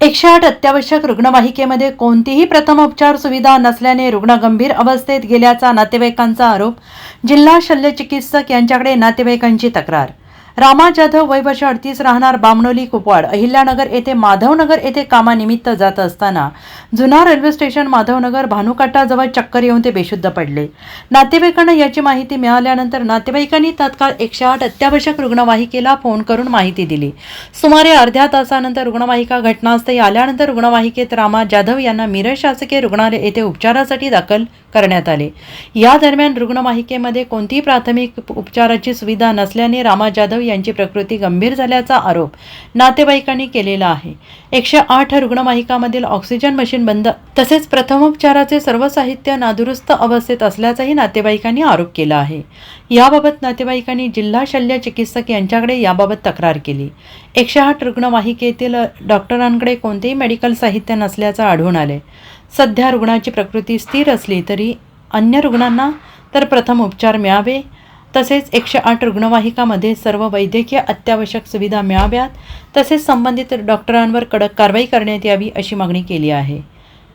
एकशे आठ अत्यावश्यक रुग्णवाहिकेमध्ये कोणतीही प्रथमोपचार सुविधा नसल्याने रुग्ण गंभीर अवस्थेत गेल्याचा नातेवाईकांचा आरोप जिल्हा शल्यचिकित्सक यांच्याकडे नातेवाईकांची तक्रार. रामा जाधव वय वर्ष अडतीस राहणार बामणोली कुपवाड अहिल्यानगर येथे माधवनगर येथे कामानिमित्त जात असताना जुना रेल्वे स्टेशन माधवनगर भानुकाटाजवळ चक्कर येऊन ते बेशुद्ध पडले. नातेवाईकांना याची माहिती मिळाल्यानंतर नातेवाईकांनी तात्काळ एकशे आठ अत्यावश्यक रुग्णवाहिकेला फोन करून माहिती दिली. सुमारे अर्ध्या तासानंतर रुग्णवाहिका घटनास्थळी आल्यानंतर रुग्णवाहिकेत रामा जाधव यांना मिरज शासकीय रुग्णालय येथे उपचारासाठी दाखल करण्यात आले. या दरम्यान रुग्णवाहिकेमध्ये कोणतीही प्राथमिक उपचाराची सुविधा नसल्याने रामा जाधव यांची प्रकृती गंभीर झाल्याचा आरोप नातेवाईकांनी केलेला आहे. एकशे आठ रुग्णवाहिकामधील ऑक्सिजन मशीन बंद तसेच प्रथमोपचाराचे सर्व साहित्य नादुरुस्त अवस्थेत असल्याचाही नातेवाईकांनी आरोप केला आहे. याबाबत नातेवाईकांनी जिल्हा शल्य चिकित्सक यांच्याकडे याबाबत तक्रार केली. एकशे आठ रुग्णवाहिकेतील डॉक्टरांकडे कोणतेही मेडिकल साहित्य नसल्याचं आढळून आले. सध्या रुग्णाची प्रकृती स्थिर असली तरी अन्य रुग्णांना तर प्रथम उपचार मिळावे. तसेच एकशे आठ रुग्णवाहिकामध्ये सर्व वैद्यकीय अत्यावश्यक सुविधा मिळाव्यात. तसेच संबंधित डॉक्टरांवर कडक कारवाई करण्यात यावी अशी मागणी केली आहे.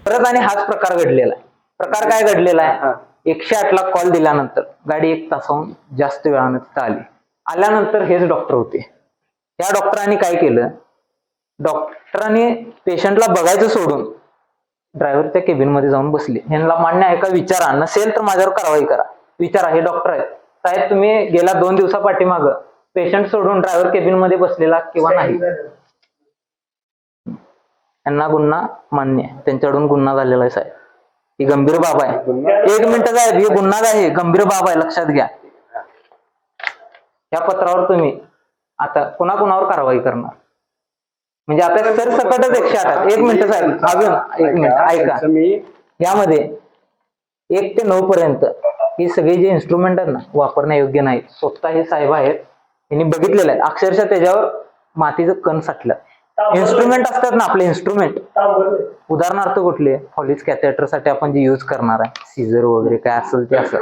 परत आणि हाच प्रकार घडलेला आहे. प्रकार काय घडलेला आहे? एकशे आठला कॉल दिल्यानंतर गाडी एक तासाहून जास्त वेळानं तिथं आली. आल्यानंतर हेच डॉक्टर होते. या डॉक्टरांनी काय केलं? डॉक्टरांनी पेशंटला बघायचं सोडून ड्रायव्हर त्या केबिनमध्ये जाऊन बसले. ह्यांना मान्य आहे का? विचारा. नसेल तर माझ्यावर कारवाई करा. विचारा हे डॉक्टर आहेत. साहेब तुम्ही गेल्या दोन दिवसा पाठीमाग. पेशंट सोडून ड्रायव्हर केबिनमध्ये बसलेला किंवा नाही. यांना गुन्हा मान्य आहे. त्यांच्याकडून गुन्हा झालेला आहे साहेब. ही गंभीर बाब आहे. एक मिनिट साहेब ही गुन्हा आहे. गंभीर बाब आहे. लक्षात घ्या. या पत्रावर तुम्ही आता कुणा कुणावर कारवाई करणार? म्हणजे आता सर सकटच एकशे आठ एक मिनिट साहेब अजून एक मिनिट ऐका. मी. यामध्ये एक ते नऊ पर्यंत ही सगळी जे इन्स्ट्रुमेंट आहेत ना वापरण्यायोग्य नाहीत. स्वतः हे साहेब आहेत यांनी बघितलेलं आहे. अक्षरशः त्याच्यावर मातीचं कण साठलं. इन्स्ट्रुमेंट असतात ना आपले इन्स्ट्रुमेंट उदाहरणार्थ कुठले? फॉलिस कॅथेटरसाठी आपण जे युज करणार आहे. सीझर वगैरे काय असेल ते असेल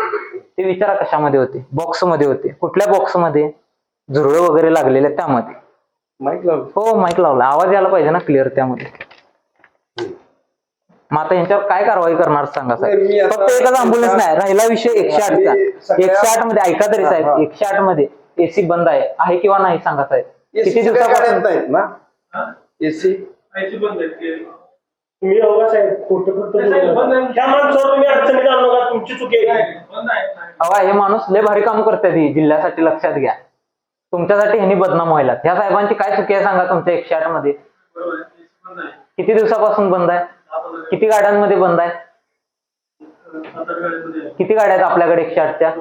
ते विचारा कशामध्ये होते? बॉक्समध्ये होते. कुठल्या बॉक्समध्ये? झुरळ वगैरे लागलेले त्यामध्ये. माईक लावलं हो माईक लावला. आवाज यायला पाहिजे ना क्लिअर त्यामध्ये. मग आता यांच्यावर काय कारवाई करणार सांगा नाही, मी साहेब आता- फक्त एकच अँब्युलन्स नाही राहिला विषय एकशे आठचा मी सगळ्या- एकशे आठमध्ये ऐका तरी साहेब हा. एकशे आठमध्ये एसी बंद आहे. आहे किंवा नाही सांगा साहेब? किती एसी दिवसापासून? आहेत ना? एसी ऐंशी बंद अवघा साहेब खोटं खोटं आहे. नका. त्या माणसावर तुम्ही अडचणीत आणू नका तुमची चुकी आहे. नाही, बंद आहे, नाही. हवा हे माणूस लय भारी काम करतात ही. जिल्ह्यासाठी लक्षात घ्या. तुमच्यासाठी ह्यांनी बदनाम व्हायला. ह्या साहेबांची काय चुकी आहे सांगा तुमच्या एकशे आठमध्ये? किती दिवसापासून बंद आहे? किती गाड्यांमध्ये बंद आहे? किती गाड्या आहेत आपल्याकडे एकशे आठच्या?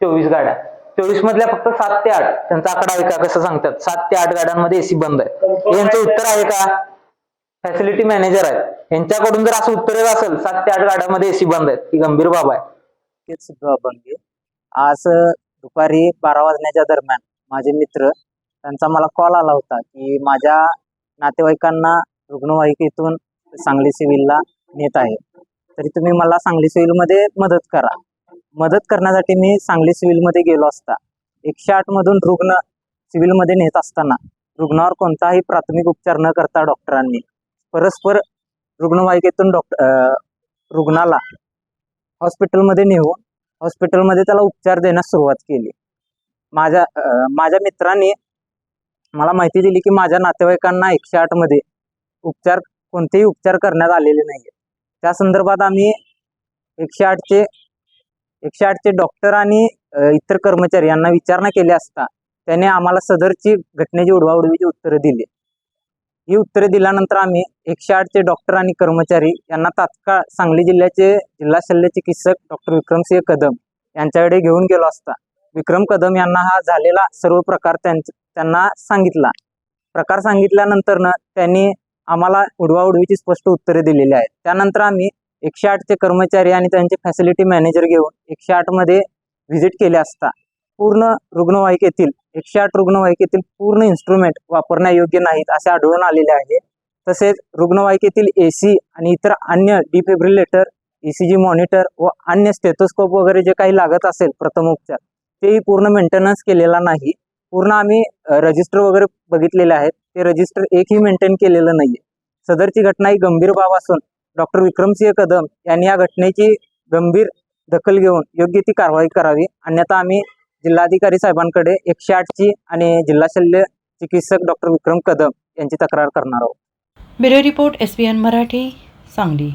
चोवीस गाड्या. चोवीस मधल्या फक्त सात ते आठ. त्यांचा आकडा ऐका कसं सांगतात. सात ते आठ गाड्यांमध्ये एसी बंद आहे. यांचं उत्तर आहे का? फॅसिलिटी मॅनेजर आहेत. यांच्याकडून जर असं उत्तर येत असेल सात ते आठ गाड्यांमध्ये एसी बंद आहेत. ही गंभीर बाब आहे. आज दुपारी बारा वाजण्याच्या दरम्यान माझे मित्र त्यांचा मला कॉल आला होता की माझ्या नातेवाईकांना रुग्णवाहिकेतून सांगली सिव्हिलला नेत आहे. तरी तुम्ही मला सांगली सिव्हिलमध्ये मदत करा. मदत करण्यासाठी मी सांगली सिव्हिलमध्ये गेलो असता. एकशे आठमधून रुग्ण सिव्हिलमध्ये नेत असताना रुग्णावर कोणताही प्राथमिक उपचार न करता डॉक्टरांनी परस्पर रुग्णवाहिकेतून डॉक्टर रुग्णाला हॉस्पिटलमध्ये नेऊन हॉस्पिटलमध्ये त्याला उपचार देण्यास सुरुवात केली. माझ्या माझ्या मित्रांनी मला माहिती दिली की माझ्या नातेवाईकांना एकशे आठमध्ये उपचार कोणतेही उपचार करण्यात आलेले नाही त्या संदर्भात आम्ही एकशे आठचे एकशे आठचे डॉक्टर आणि इतर कर्मचारी यांना विचारणा केली असता त्याने आम्हाला सदरची घटनेची उडवाउडवीची उत्तरं दिली. ही उत्तरे दिल्यानंतर आम्ही एकशे आठचे डॉक्टर आणि कर्मचारी यांना तात्काळ सांगली जिल्ह्याचे जिल्हा शल्य चिकित्सक डॉक्टर विक्रमसिंह कदम यांच्याकडे घेऊन गेलो असता. विक्रम कदम यांना हा झालेला सर्व प्रकार त्यांना सांगितला. प्रकार सांगितल्यानंतर त्यांनी आम्हाला उडवाउडवीची स्पष्ट उत्तरे दिलेली आहेत. त्यानंतर आम्ही एकशे आठचे कर्मचारी आणि त्यांचे फॅसिलिटी मॅनेजर घेऊन एकशे आठमध्ये व्हिजिट केले असता. पूर्ण रुग्णवाहिकेतील एकशे आठ रुग्णवाहिकेतील पूर्ण इन्स्ट्रुमेंट वापरण्यायोग्य नाहीत असे आढळून आलेले आहे. तसेच रुग्णवाहिकेतील ए सी आणि इतर अन्य डिफिब्रिलेटर ईसीजी मॉनिटर व अन्य स्टेथोस्कोप वगैरे जे काही लागत असेल प्रथमोपचार तेही पूर्ण मेंटेनन्स केलेला नाही. पूर्ण आम्ही रजिस्टर वगैरे बघितलेले आहेत. ते रजिस्टर एकही मेंटेन केलेलं नाहीये. सदरची घटना ही गंभीर बाब असून डॉक्टर विक्रमसिंह कदम यांनी या घटनेची गंभीर दखल घेऊन योग्य ती कारवाई करावी. अन्यथा आम्ही जिल्हाधिकारी साहेबांकडे एकशे आठची आणि जिल्हा शल्य चिकित्सक डॉक्टर विक्रम कदम यांची तक्रार करणार आहोत. Bureau report S Marathi Sangli.